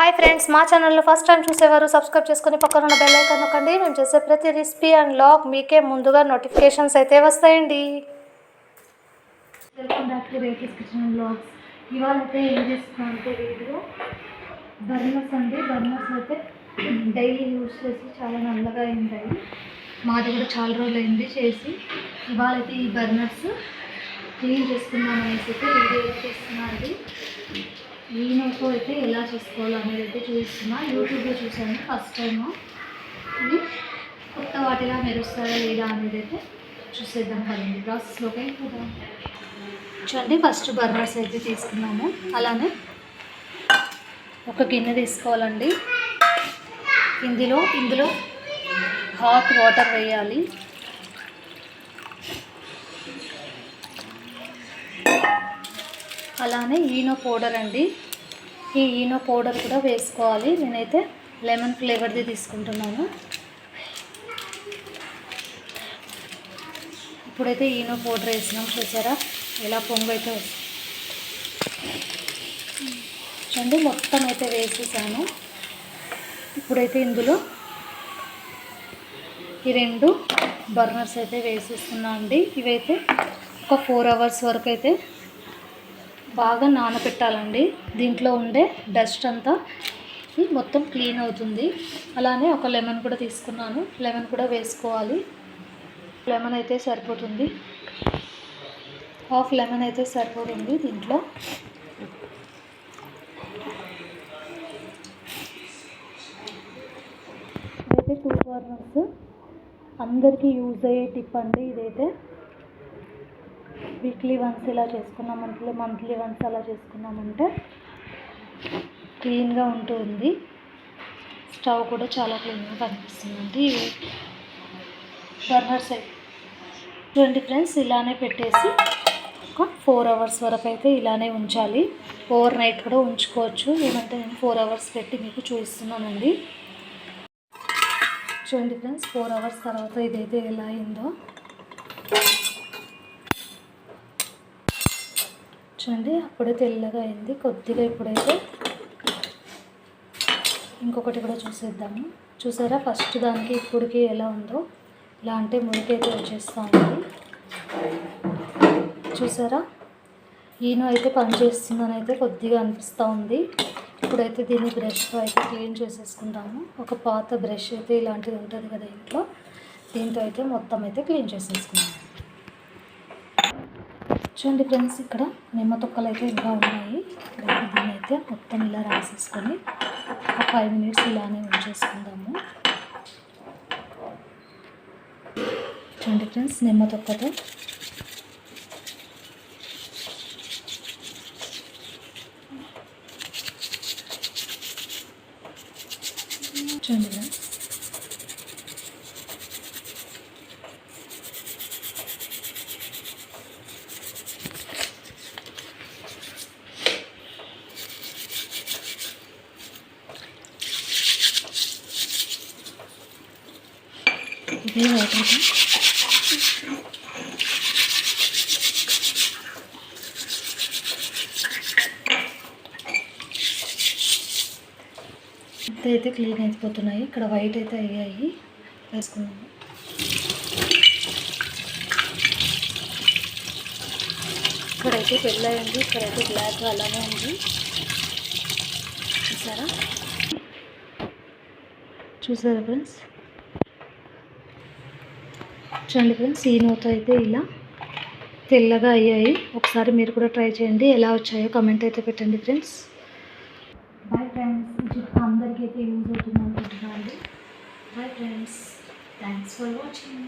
Hi friends మా ఛానల్లో first time చూసేవారు సబ్స్క్రైబ్ చేసుకొని పక్కన ఉన్న బెల్ ఐకాన్ నొక్కండి. మేము చేసే ప్రతి రెసిపీ అండ్ లాగ్ మీకే ముందుగా నోటిఫికేషన్స్ అయితే వస్తాయండి. Welcome back to Rati's kitchen blogs ఇవాళ అయితే ఏం చేస్తున్నాం అంటే వీడియో బర్నర్స్ అండి. బర్నర్స్ అయితే డైలీ యూస్ చేసి చాలా నల్లగా అయింటాయి మాది కూడా చాలా రోజులు అయింది చేసి. ఇవాళ అయితే ఈ బర్నర్స్ క్లీన్ చేసుకుందాం అనేసి అయితే వీడియో చేస్తున్నాను ఈనోతో అయితే ఎలా చేసుకోవాలో అనేది అయితే చూస్తున్నా. యూట్యూబ్లో చూసాను ఫస్ట్ టైము. ఇది కొత్త వాటిలా మెరుస్తారా లేదా అనేది అయితే చూసేద్దాం కదండి ప్రాసెస్లోకి అయిపోదాం చూడండి ఫస్ట్ బర్నర్స్ అయితే తీసుకున్నాము. అలానే ఒక గిన్నె తీసుకోవాలండి. ఇందులో ఇందులో హాట్ వాటర్ వేయాలి. అలానే ఈనో పౌడర్ అండి. ఈ ఈనో పౌడర్ కూడా వేసుకోవాలి. నేనైతే లెమన్ ఫ్లేవర్ది తీసుకుంటున్నాను. ఇప్పుడైతే ఈనో పౌడర్ వేసినాం చూసారా? ఎలా పొంగు అయితే వస్తుంది చూడండి మొత్తం అయితే వేసేసాను. ఇప్పుడైతే ఇందులో ఈ రెండు బర్నర్స్ అయితే వేసేస్తున్నా అండి. ఇవైతే ఒక ఫోర్ అవర్స్ వరకు అయితే బాగా నానబెట్టాలండి దీంట్లో ఉండే డస్ట్ అంతా మొత్తం క్లీన్ అవుతుంది. అలానే ఒక లెమన్ కూడా తీసుకున్నాను. లెమన్ కూడా వేసుకోవాలి. లెమన్ అయితే సరిపోతుంది. హాఫ్ లెమన్ అయితే సరిపోతుంది దీంట్లో. అయితే టూ కార్నర్స్ అందరికీ యూజ్ అయ్యే టిప్ అండి ఇదైతే. వీక్లీ వన్స్ ఇలా చేసుకున్నాం మంత్లీ మంత్లీ వన్స్ అలా చేసుకున్నామంటే క్లీన్గా ఉంటుంది స్టవ్ కూడా చాలా క్లీన్గా కనిపిస్తుందండి. Burner side. అయితే చూడండి ఫ్రెండ్స్ ఇలానే పెట్టేసి ఒక ఫోర్ అవర్స్ వరకు అయితే ఇలానే ఉంచాలి. ఓవర్ నైట్ కూడా ఉంచుకోవచ్చు. ఏమంటే నేను ఫోర్ అవర్స్ పెట్టి మీకు చూపిస్తున్నానండి. చూడండి ఫ్రెండ్స్ ఫోర్ అవర్స్ తర్వాత ఇదైతే ఎలా అయిందో. చూడండి అప్పుడే తెల్లగా అయింది. కొద్దిగా ఇప్పుడైతే ఇంకొకటి కూడా చూసేద్దాము. చూసారా? ఫస్ట్ దానికి ఇప్పటికి ఎలా ఉందో. ఇలా అంటే మురికైతే వచ్చేస్తూ ఉంది చూసారా? ఈయన అయితే పనిచేస్తుందని అయితే కొద్దిగా అనిపిస్తూ ఉంది. ఇప్పుడైతే దీన్ని బ్రష్తో అయితే క్లీన్ చేసేసుకుంటాము ఒక పాత బ్రష్ అయితే ఇలాంటిది ఉంటుంది కదా ఇంట్లో. దీంతో అయితే మొత్తం అయితే క్లీన్ చేసేసుకుందాం చూడండి ఫ్రెండ్స్ ఇక్కడ. నిమ్మ తొక్కలు అయితే ఇంకా ఉన్నాయి. ఇక్కడైతే దీన్ని అయితే మొత్తం ఇలా రాసేసుకొని ఒక ఫైవ్ మినిట్స్ ఇలానే ఉంచేసుకుందాము. చూడండి ఫ్రెండ్స్ నిమ్మ తొక్కతో. చూడండి ఫ్రెండ్స్. ఇదే వాటర్ అయితే క్లీన్ అయిపోతున్నాయి. ఇక్కడ వైట్ అయితే అయ్యాయి. వేసుకున్నాము ఇక్కడైతే పెళ్ళయింది ఇక్కడైతే బ్లాక్ అలానే ఉంది. చూసారా? చూసారా ఫ్రెండ్స్? చూడండి ఫ్రెండ్స్ ఈ నూత అయితే ఇలా తెల్లగా అయ్యాయి. ఒకసారి మీరు కూడా ట్రై చేయండి. ఎలా వచ్చాయో కమెంట్ అయితే పెట్టండి ఫ్రెండ్స్. బాయ్ ఫ్రెండ్స్ ఈ అందరికీ అయితే యూజ్ అవుతుంది అనుకుంటున్నాను bye friends thanks for watching